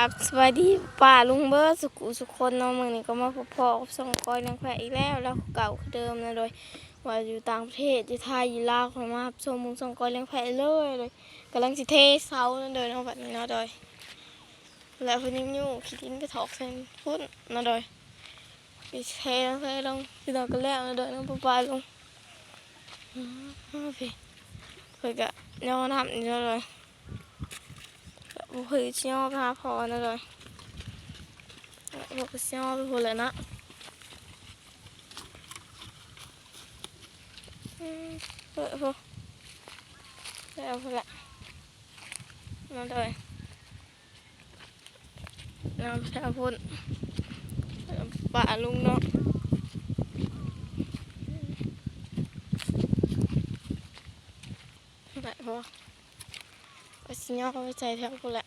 ราบสวัสดีป่าลุงเบิร์สุขุสุคนเนาะมือนี้ก็มาพบพ่อกับส่งก้อยนางแพรอีกแล้วแล้วเก่าคือเดิมนะโดยว่าอยู่ต่างประเทศอยู่ไทยยู่ลาวคนมาชมมุงส่งก้อยนางแพรเลยเลยกำลังสิเทเสานั่นโดยเนาะแบบนี้เนาะโดยแล้วเพิ่นยังยู่คิดอินไปถอกเส้นพุ่นนะโดยไปเทแล้วเทลงที่เราก็แล้วนะโดยน้องปลาลงอืมพี่เพื่อก็ย่อน้ำนี่นะโดยบุคือชิโอพาพอนะเลย บุคือชิโอไปพูดเลยนะอืมเออพอแล้วพอละนั่นเลยน้ำชาพุ่นป่าลุงเนาะแบบพอ เอาชิโอไปใส่แถวพูดแหละ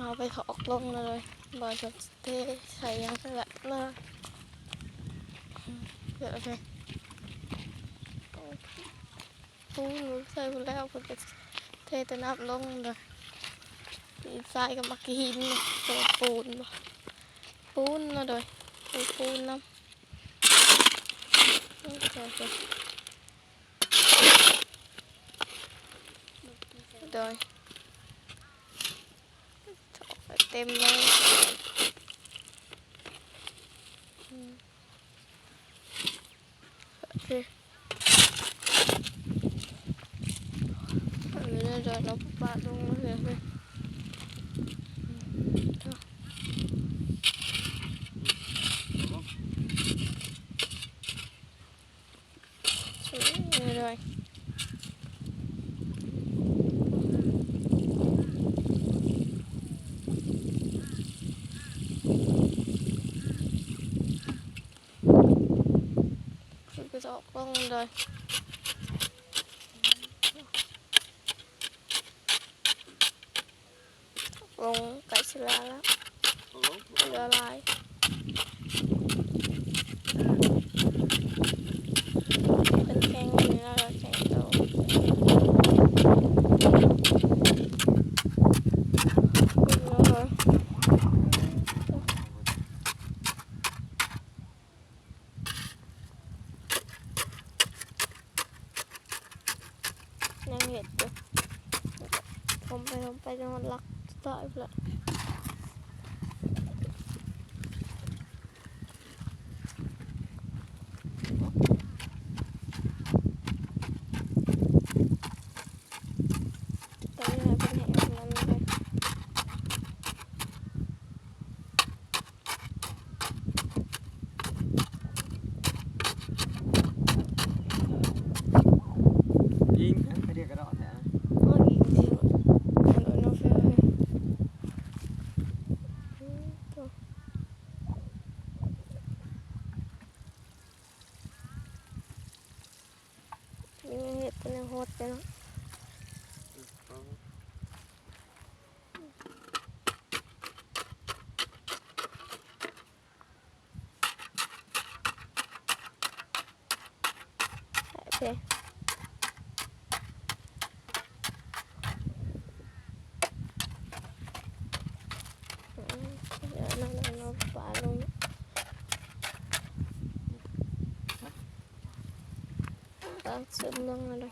เอาไปถอกลงเลยบอลจะเทใส่ยังนั่นแหละเลยเดี๋ยวไปปูนใส่ไปแล้วเพิ่นก็เทแตะน้ำลงเลยดีไซน์กับมักกี้หินเนี่ยตัวปูนบ่ปูนเนาะโดยปูปูนน้ำ โอเคโอเคโดย เต็มเลยอืมโอเคอันนี้เดี๋ยวเราปาดลงมาเลยเลยสวยเลย คือ ก็จะออกกล้องเลยลงไก่ชลาแล้วเหลือลายเป็นแข็งอยู่แล้วเราแข็งโตยังเห็ดอยู่ ผมไปผมไปจนมันรักตายเละ ตอนนี้เป็นแห่งนั้นเลย ยิงนะไปเรียกกระดอกแท้ โอ้ยจริงๆอันนั้นน้องเฟย์อืมตัวนี่เห็ดเป็นโหดเลยเนาะโอเค อืมเดี๋ยวนั่งนั่งนั่งปลาลง ตั้งซึมลงอะไร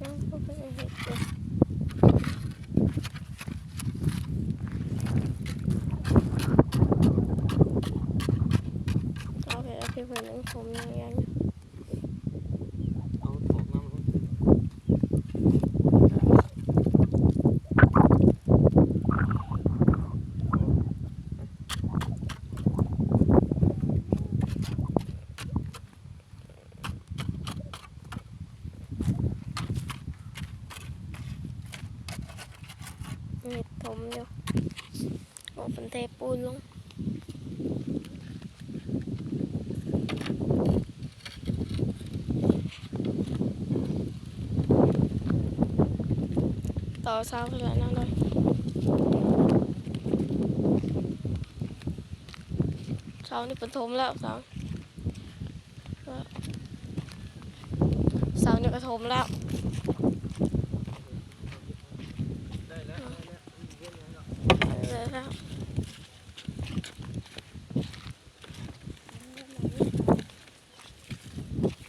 นั่งเข้าไปในเห็ดเลย เอาไปแล้วพี่เพื่อนนั่งผมยังยัง เอาถอกน้ำ เห็ดผมอยู่โอ้เป็นเทปูนลง ต่อเสาขึ้นแล้วนะเลยเสานี่ปฐมแล้วเสาเสานี่ปฐมแล้วแล้วแล้วเย็นแล้วเลยแล้ว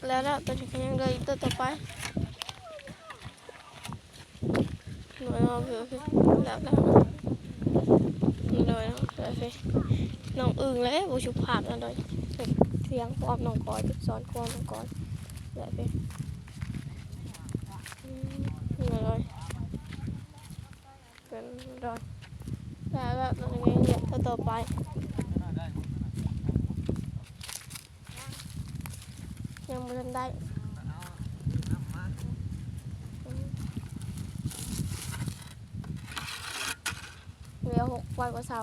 แล้วแล้วตอนนี้ก็ยังเลยตัวต่อไปห น่วยเราคือแล้วแล้วนี่เลยนะเลยสิน้องอึ่งเลยบูชุบผักนั่นเลยเสียงพร้อมน้องกอยสอนความน้องกอยเลยสิอืมนี่เลยเป็นเลยแล้วแบบตรงนี้เหยียบตัวต่อไปยังไม่ทันได้ เหลือหกวันกว่าเสา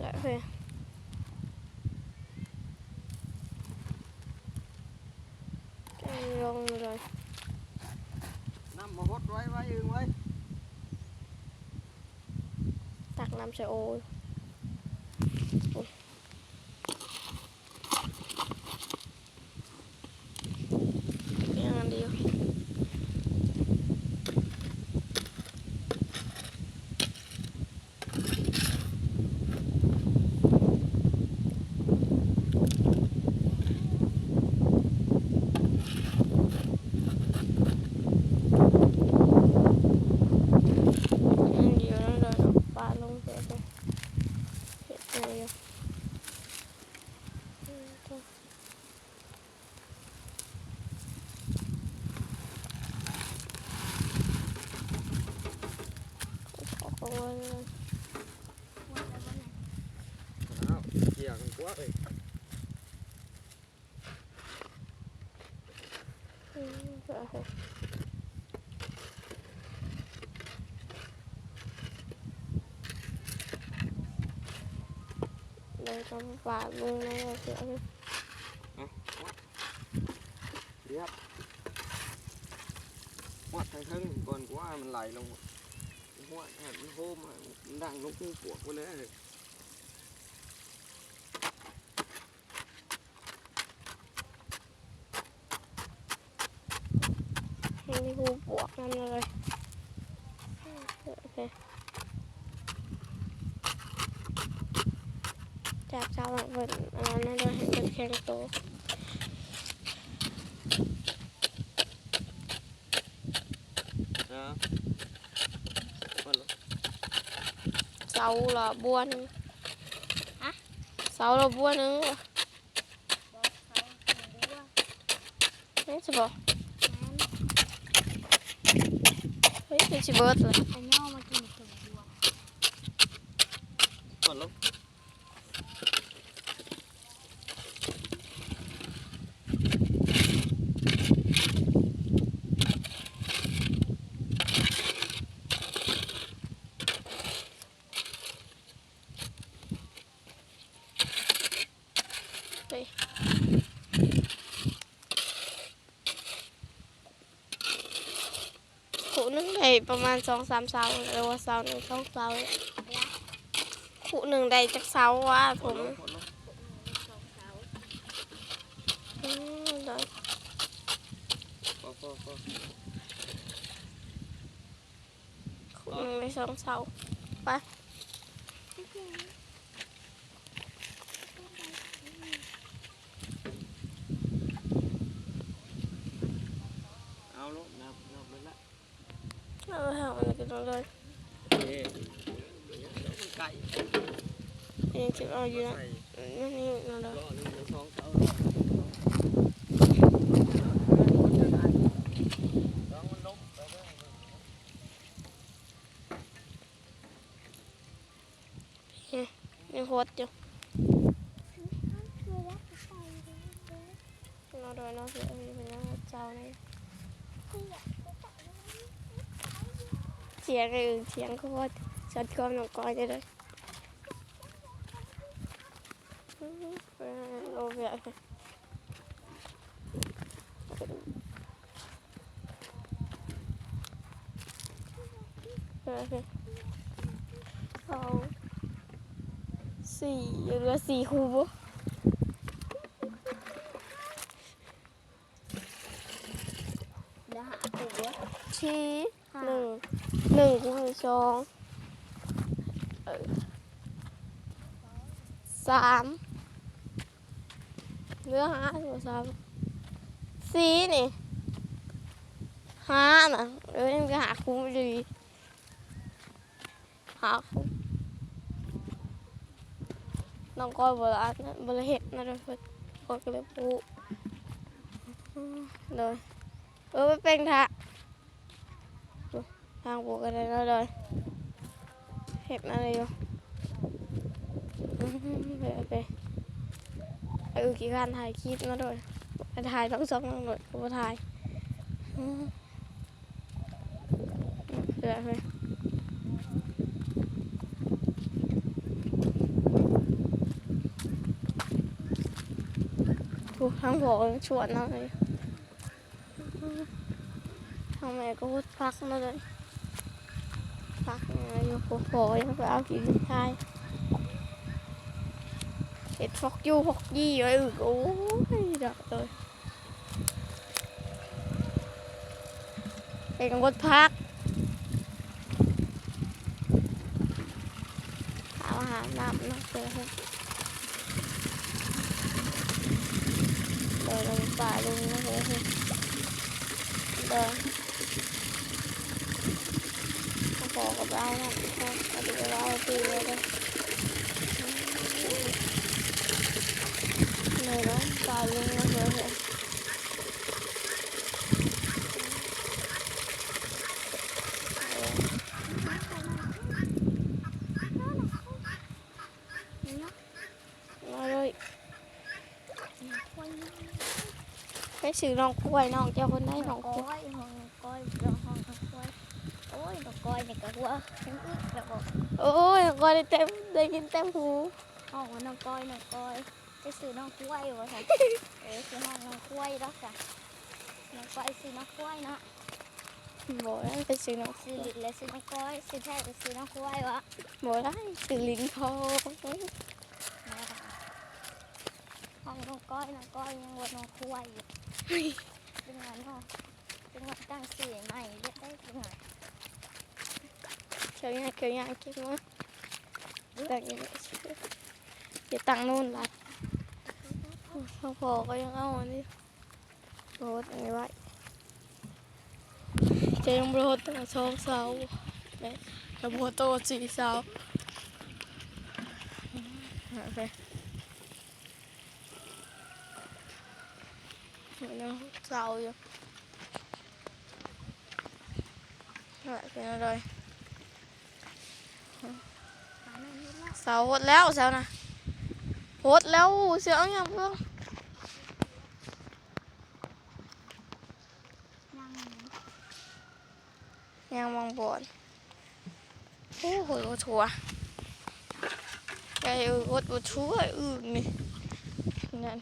แล้วเพื่อนลงเลย น้ำมาหดไว้ไว้ยืงไว้ ตักน้ำใส่โออุ๊ยยังอันเดียวยังเดียวนั่นเลยเอาปลาลงไปเลยเห็ดเลยอะอืมจ้ะ เอาของไว้เลยเอาเกี่ยกันกว่าเลยอืมจ้ะเฮ้ยเดินเข้ามาป่าเมืองนั่นเลยเสียเลยเรียบวัดทางเทิงก่อนกว่ามันไหลลง หัวมันโฮมมันดังลงคู่ปวกไปเลยให้นี่กูบวกนั่นเลยโอเคจับเจ้าหลังเปิดอันนั้นเลยให้เป็นแข็งโตว อ่ามาลง เสาละบัวหนึงเสาละบัวหนึงนี่จะบอกเฮ้ยเป็นชิเบิร์ดเลยอันย่อมากินตัวบัวมาล ง그ขู่หนึงได้ประมาณสองสามเสาหรือว่าเสาหนึ่งสองเสาขู่หนึ่งได้จากเสาวะผมมาลงสองเสาอืมได้พอพอพอขู่หนึ่งได้สองเสาเอาลงนับนับไปละ เอาไปหามันกันเลยเอ๊ะไก่นี่จะ เสียงสองเท้าลองมันลงไปเด้อนี่โคตรอยู่เราโดนเราเสียไปเป็นยังเจ้านี่เสียงอื่นเสียงโคตรชัดความหนุ่มก้อยได้เลยอืมไปโอเคเอาสี่เหลือสี่คูบ เดี๋ยวหาตัวเดียว ชี้หนึ่งหนึ่งคูณ สองสามเหลือห้าเหลือสามสี่นี่ห้าน่ะเดี๋ยวจะหาคุ้มดีหาคุ้มน้องก้อยบละอันนะบละเห็ดนะเดี๋ยวเพิ่นก้อยก็เลยปูเลยเออไปเป็นท่า สองทั้งหมดก็มาถ่ายอื้อเดี๋ยวไปถูกทั้งบอกชวนนะเลยทางแม่ก็พูดพักนะเลย พัก อะไรอยู่โผล่ๆยังไปเอากินชายเห็ดฟอกยูฟอกยี่ไว้อึกโอ้ยดักเลยเป็นกดพักเอาหาน้ำนะเจอครับเดินลงป่าลงนะเฮ้ยเดิน พอกับเรานะพอเอาไปเรา ก้อยนี่ก็หัวทั้งอีกแล้วก็โอ้ยน้องกล้วยได้เต็มได้ยินเต็มหูห้องน้องก้อยน้องก้อยจะซื้อน้องกล้วยวะค่ะเออซื้อห้องน้องกล้วยแล้วจ้ะน้องก้อยซื้อน้องกล้วยเนาะบอกได้ไปซื้อน้องซื้อลิ้นและซื้อน้องก้อยซื้อแท้ก็ซื้อน้องกล้วยวะบอกได้ซื้อลิ้นทองมาค่ะห้องน้องก้อยน้องก้อยยังวนน้องกล้วยอยู่เป็นไงเนาะเป็นไงตั้งสื่อใหม่เรียกได้เป็นไงเขียวยังเขียวยังเก็บมาตังยังอย่าตังนู่นละพอพอก็ยังเอาอันนี้โรดอันนี้ไว้จะยังโรดตั้งสองเสาเนี่ยแล้วโบโตสี่เสาโอเคมันยังเสาอยู่อะไรเป็นอะไร หาแม่นี่ละ เสาหดแล้วเสานะหดแล้วเสียงยังเพิ่งยังยังมองบนโอ้โหชัวไก่เออหดบชัวอือนี่นั่น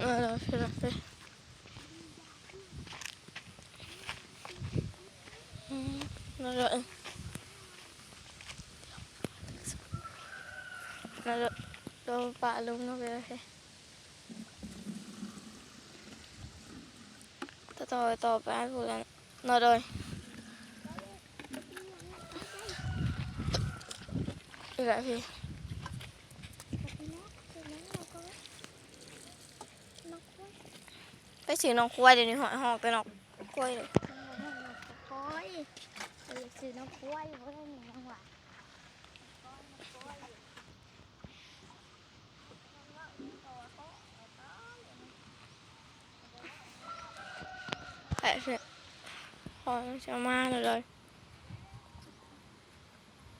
เออไปไปอืมนั่นเลยนั่นนป่าลุงนั่นไปเลยต่ออต่อไปกูแล้ วนั่นเลยอีกแล้วพี่ไปซื้อน้องควายเดี๋ยวนี้หอยหอกแต่น้องกล้วยเลยก้อยเออซื้อน้ำกล้วยบ่ได้หยังหวะแเสร็จพอจะมาเลยเลย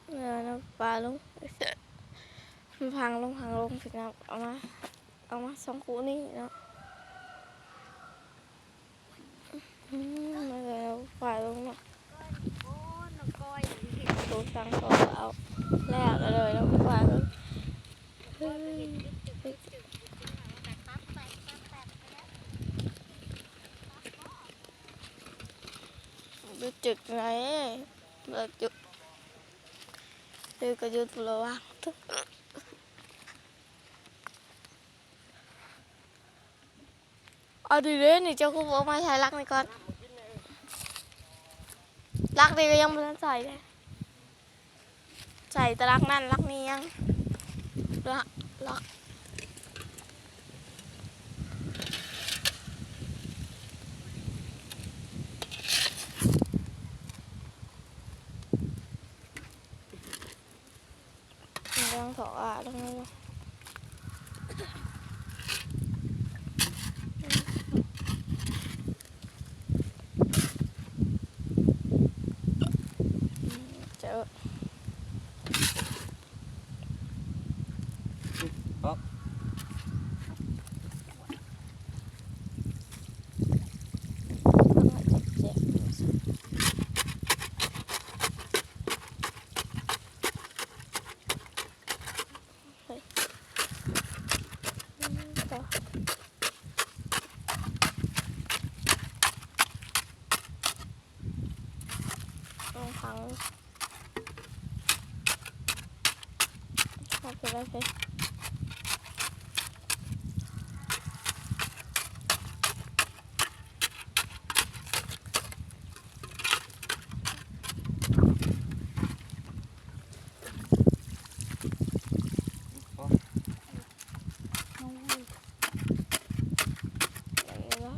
เอน้ำปลาลงมันพังลงพังลงสินะเอามา เอามาสองคู่นี่เนาะมมาเลยเอาปลาลงเนาะโอ้น้ำก้อยดูตังค์ก็เอาแลกกันเลยแล้วปลาลง ก้อยไปเห็นดี ดูจึก ไงเราจุดดูกระยุดระวังทุกเอาดีเลยนี่เจ้าคุณบอกมาใช้ลักนี่ก่อนลักนี่ก็ยังไม่ใส่เลยใส่แต่ลักนั่นลักนี้ยังลักลัก ยังถอดอะตรงนี้เจอ ครับ เจ็บเฮ้ยต่อลองพังเอาไปแล้วเฮ้ย อย่างนี้แล้ว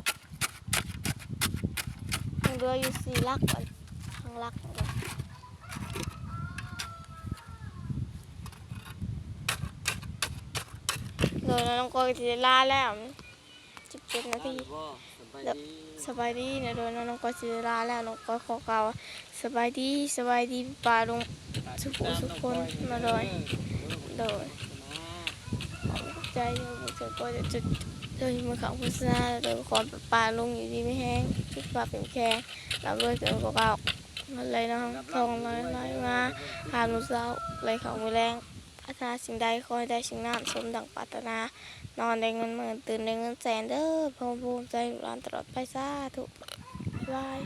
ยังเหลื ออยู่สี่ลักก่อนทางลักก่อนโดยน้องกอยจะลาแล้วสิบเจ็ดนาทีสบายดีสบายดีนะโดยน้องกอยจะลาแล้วน้องกอยขอกล่าวว่าสบายดีสบายดีป่าลงสุขสุขคนมาเลยโดยใจอยู่บุษก็จะจุด โดยมือของพุทธนาโดยความป่าลงอยู่ดีไม่แห้งจุดป่าเป็นแข็งเราด้วยเกินกว่าเก่ามันเลยน้องทองน้อยน้อยมาหาหนูเศร้าเลยของมือแรงอาณาสิ่งใดคอยได้สิ่งนั้นสมดังปรารถนา นอนได้เงินหมื่นตื่นได้เงินแสนเด้อพรมภูมิใจร้านตลอดไปซาทุกบาย